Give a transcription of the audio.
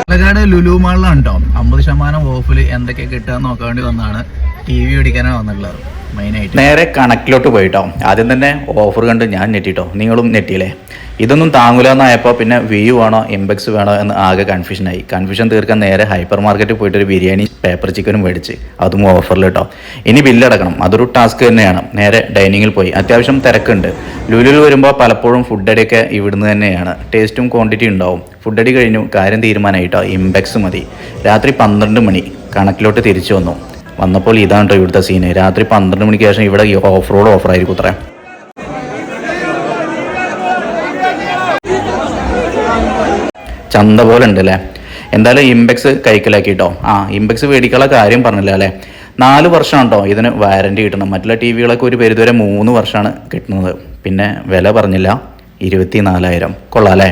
പാലക്കാട് ലുലു മാളിലാണ് കേട്ടോ അമ്പത് ശതമാനം ഓഫിൽ എന്തൊക്കെ കിട്ടുക നോക്കാൻ വേണ്ടി ടി വി മേടിക്കാനാണ് വന്നിട്ടുള്ളത്? മെയിനായിട്ട് നേരെ കണക്കിലോട്ട് പോയിട്ടോ. ആദ്യം തന്നെ ഓഫർ കണ്ട് ഞാൻ ഞെട്ടിട്ടോ. നിങ്ങളും ഞെട്ടിയില്ലേ? ഇതൊന്നും താങ്ങൂല എന്നായപ്പോൾ പിന്നെ വ്യൂ വേണോ എംബെക്സ് വേണോ എന്ന് ആകെ കൺഫ്യൂഷനായി കൺഫ്യൂഷൻ തീർക്കാൻ നേരെ ഹൈപ്പർ മാർക്കറ്റിൽ പോയിട്ട് ഒരു ബിരിയാണി പേപ്പർ ചിക്കനും മേടിച്ച്. അതും ഓഫറിൽ കേട്ടോ ഇനി ബില്ലടക്കണം അതൊരു ടാസ്ക് തന്നെയാണ്. നേരെ ഡൈനിങ്ങിൽ പോയി. അത്യാവശ്യം തിരക്കുണ്ട്. ലുലുവിൽ വരുമ്പോൾ പലപ്പോഴും ഫുഡ് അടിയൊക്കെ ഇവിടുന്ന് തന്നെയാണ്. ടേസ്റ്റും ക്വാണ്ടിറ്റി ഉണ്ടാവും. ഫുഡ് അടി കഴിഞ്ഞു. കാര്യം തീരുമാനമായിട്ടോ ഇംബെക്സ് മതി. രാത്രി പന്ത്രണ്ട് മണി. കണക്കിലോട്ട് തിരിച്ചു വന്നു. വന്നപ്പോൾ ഇതാണ് കേട്ടോ ഇവിടുത്തെ സീന് രാത്രി പന്ത്രണ്ട് മണിക്ക് ശേഷം ഇവിടെ ഓഫ് റോഡ് ഓഫർ ആയിരിക്കും അത്രേ ചന്ത പോലെ ഉണ്ട് അല്ലേ എന്തായാലും ഇമ്പെക്സ് കൈക്കലാക്കി കേട്ടോ ആ ഇമ്പെക്സ് മേടിക്കാനുള്ള കാര്യം പറഞ്ഞില്ല അല്ലേ? നാല് വർഷം കേട്ടോ ഇതിന് വാരണ്ടി കിട്ടണം. മറ്റുള്ള ടി വികളൊക്കെ ഒരു പരിധിവരെ മൂന്ന് വർഷമാണ് കിട്ടുന്നത്. പിന്നെ വില പറഞ്ഞില്ല. ഇരുപത്തി നാലായിരം കൊള്ളാം അല്ലേ?